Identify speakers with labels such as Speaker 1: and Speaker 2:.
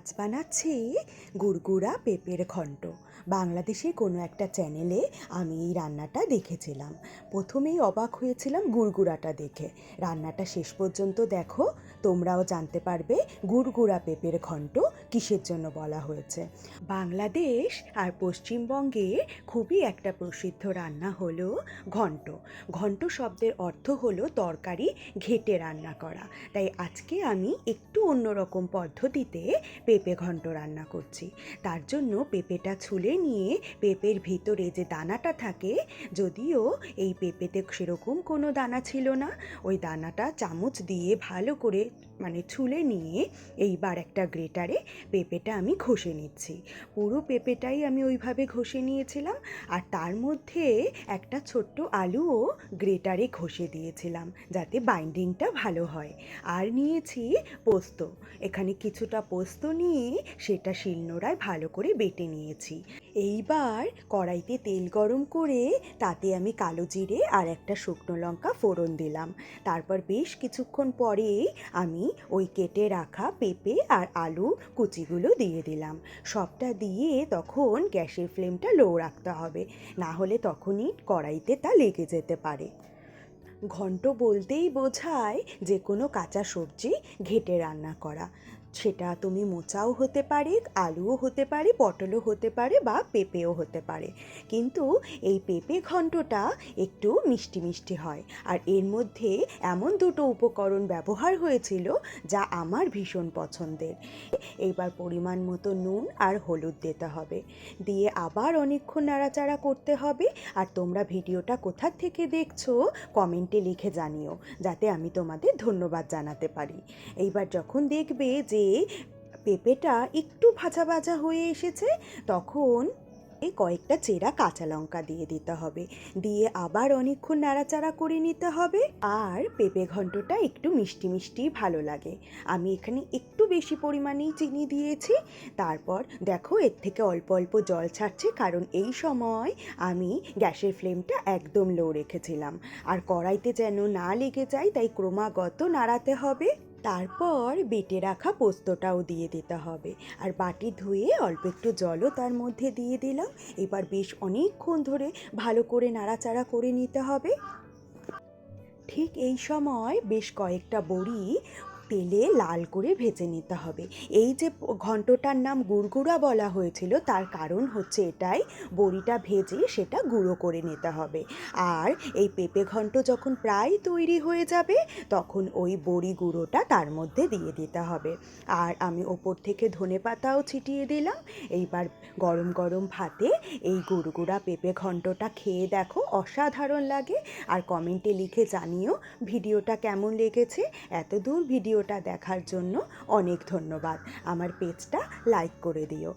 Speaker 1: আজ বানাচ্ছি গুড়গুড়া পেঁপের ঘন্ট। বাংলাদেশে কোনো একটা চ্যানেলে আমি এই রান্নাটা দেখেছিলাম। প্রথমেই অবাক হয়েছিলাম গুড়গুড়াটা দেখে। রান্নাটা শেষ পর্যন্ত দেখো, তোমরাও জানতে পারবে গুড়গুড়া পেঁপের ঘন্ট কিসের জন্য বলা হয়েছে? বাংলাদেশ আর পশ্চিমবঙ্গে খুবই একটা প্রসিদ্ধ রান্না হলো ঘন্ট। ঘন্ট শব্দের অর্থ হলো তরকারি ঘেটে রান্না করা। তাই আজকে আমি একটু অন্যরকম পদ্ধতিতে পেঁপে ঘন্ট রান্না করছি। তার জন্য পেঁপেটা ছুলে নিয়ে পেঁপের ভিতরে যে দানাটা থাকে, যদিও এই পেঁপেতে সেরকম কোনো দানা ছিল না, ওই দানাটা চামচ দিয়ে ভালো করে মানে ছুলে নিয়ে এইবার একটা গ্রেটারে পেঁপেটা আমি ঘষে নিচ্ছি। পুরো পেঁপেটাই আমি ওইভাবে ঘষে নিয়েছিলাম আর তার মধ্যে একটা ছোট্ট আলুও গ্রেটারে ঘষে দিয়েছিলাম যাতে বাইন্ডিংটা ভালো হয়। আর নিয়েছি পোস্ত। এখানে কিছুটা পোস্ত নিয়ে সেটা শিলনোড়ায় ভালো করে বেটে নিয়েছি। এইবার কড়াইতে তেল গরম করে তাতে আমি কালো জিরে আর একটা শুকনো লঙ্কা ফোড়ন দিলাম। তারপর বেশ কিছুক্ষণ পরে আমি ওই কেটে রাখা পেঁপে আর আলু কুচিগুলো দিয়ে দিলাম। সবটা দিয়ে তখন গ্যাসের ফ্লেমটা লো রাখতে হবে, না হলে তখনই কড়াইতে তা লেগে যেতে পারে। ঘন্ট বলতেই বোঝায় যে কোনো কাঁচা সবজি ঘেটে রান্না করা। সেটা তুমি মোচাও হতে পারে, আলুও হতে পারে, পটলও হতে পারে বা পেঁপেও হতে পারে। কিন্তু এই পেঁপে ঘন্টটা একটু মিষ্টি মিষ্টি হয়। আর এর মধ্যে এমন দুটো উপকরণ ব্যবহার হয়েছিল যা আমার ভীষণ পছন্দের। এইবার পরিমাণ মতো নুন আর হলুদ দিতে হবে। দিয়ে আবার অনেকক্ষণ নাড়াচাড়া করতে হবে। আর তোমরা ভিডিওটা কোথার থেকে দেখছ কমেন্টে লিখে জানিও, যাতে আমি তোমাদের ধন্যবাদ জানাতে পারি। এইবার যখন দেখবে যে পেঁপেটা একটু ভাজা ভাজা হয়ে এসেছে, তখন এই কয়েকটা চেরা কাঁচা লঙ্কা দিয়ে দিতে হবে। দিয়ে আবার অনেকক্ষণ নাড়াচাড়া করে নিতে হবে। আর পেঁপে ঘন্টটা একটু মিষ্টি মিষ্টি ভালো লাগে। আমি এখানে একটু বেশি পরিমাণেই চিনি দিয়েছি। তারপর দেখো এর থেকে অল্প অল্প জল ছাড়ছে, কারণ এই সময় আমি গ্যাসের ফ্লেমটা একদম লো রেখেছিলাম। আর কড়াইতে যেন না লেগে যায়, তাই ক্রমাগত নাড়াতে হবে। তারপর বেটে রাখা পোস্তটাও দিয়ে দিতে হবে। আর বাটি ধুয়ে অল্প একটু জলও তার মধ্যে দিয়ে দিলাম। এবার বেশ অনেকক্ষণ ধরে ভালো করে নাড়াচাড়া করে নিতে হবে। ঠিক এই সময় বেশ কয়েকটা বড়ি তেলে লাল করে ভেজে নিতে হবে। এই যে ঘন্টটার নাম গুড়গুড়া বলা হয়েছিল, তার কারণ হচ্ছে এটাই, বড়িটা ভেজে সেটা গুঁড়ো করে নিতে হবে। আর এই পেঁপে ঘন্ট যখন প্রায় তৈরি হয়ে যাবে, তখন ওই বড়ি গুঁড়োটা তার মধ্যে দিয়ে দিতে হবে। আর আমি ওপর থেকে ধনে পাতাও ছিটিয়ে দিলাম। এইবার গরম গরম ভাতে এই গুড়গুড়া পেঁপে ঘন্টটা খেয়ে দেখো, অসাধারণ লাগে। আর কমেন্টে লিখে জানিও, ভিডিওটা কেমন লেগেছে? এত দূর ভিডিওটা দেখার জন্য অনেক ধন্যবাদ। আমার পেজটা লাইক করে দিও।